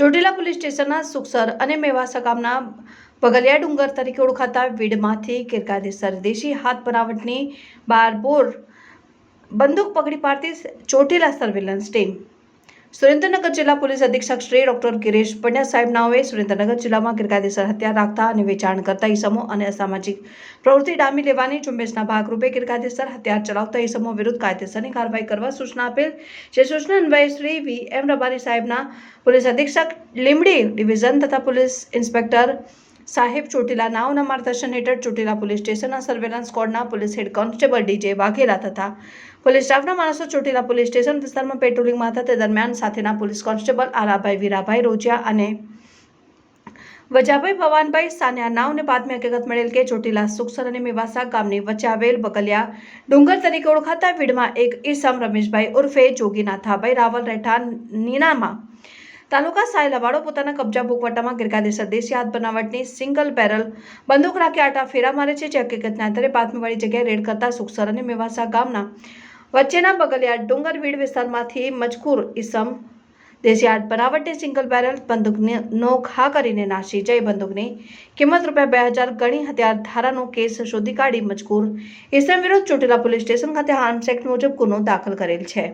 Chotila police સ્ટેશનના સુખસર અને મેવાસા ગામના પગલિયા ડુંગર તરીકે ઓળખાતા વીડમાંથી ગેરકાયદેસર દેશી હાથ બનાવટની બારબોર બંદૂક પકડી પાડતી ચોટીલા સર્વેલન્સ ટીમ સુરેન્દ્રનગર જિલ્લા પોલીસ અધિક્ષક શ્રી ડોક્ટર ગિરીશ પંડ્યા સાહેબ નાઓએ સુરેન્દ્રનગર જિલ્લામાં ગેરકાયદેસર હત્યા રાખતા અને વેચાણ કરતા ઇસમો અને અસામાજિક પ્રવૃત્તિ ડામી લેવાની ઝુંબેશના ભાગરૂપે ગેરકાયદેસર હથિયાર ચલાવતા ઇસમો વિરુદ્ધ કાયદેસરની કાર્યવાહી કરવા સૂચના આપેલ, જે સૂચના અન્વયે શ્રી વી. એમ. રબારી સાહેબના પોલીસ અધિક્ષક લીમડી ડિવિઝન તથા પોલીસ ઇન્સ્પેક્ટર સાહેબ ચોટીલા નાઓના માર્ગદર્શન હેઠળ ચોટીલા પોલીસ સ્ટેશનના surveillance સ્કોડના police head constable D J Vaghela તથા પોલીસ સ્ટાફના માણસો ચોટીલા પોલીસ સ્ટેશન વિસ્તારમાં પેટ્રોલિંગમાં હતા તે દરમિયાન સાથેના પોલીસ કોન્સ્ટેબલ આલાભાઈ વીરાભાઈ રોજિયા અને વજાભાઈ ભવાનભાઈ સાન્યા નાવને બાતમી હકીકત મળેલ કે ચોટીલા સુખસર અને મેવાસા ગામની વચ્ચે આવેલ બગલિયા ડુંગર તરીકે ઓળખાતા વીડમાં એક ઈસમ રમેશભાઈ ઉર્ફે જોગીનાથાભાઈ રાવલ રહેઠાણ નીનામાં તાલુકા સાયલાવાડો પોતાના કબજા ભૂખવટામાં ગેરકાયદેસર દેશી હાથ બનાવટની સિંગલ બેરલ બંદૂક રાખી આટા ફેરા મારે છે જે હકીકતના આધારે બાતમીવાળી જગ્યાએ રેડ કરતા સુખસર અને મેવાસા ગામના વચ્ચેના બગલિયા ડુંગર વીડ વિસ્તારમાંથી મજકૂર ઈસમ દેશી આર્ટ બનાવટની સિંગલ બેરલ બંદૂકને નો ઘા કરીને નાસી. જઈ બંદૂકની કિંમત રૂપિયા બે હજાર ગણી હથિયાર ધારાનો કેસ શોધી કાઢી મજકૂર ઈસમ વિરુદ્ધ ચોટીલા પોલીસ સ્ટેશન ખાતે આર્મ્સ એક્ટ મુજબ ગુનો દાખલ કરેલ છે.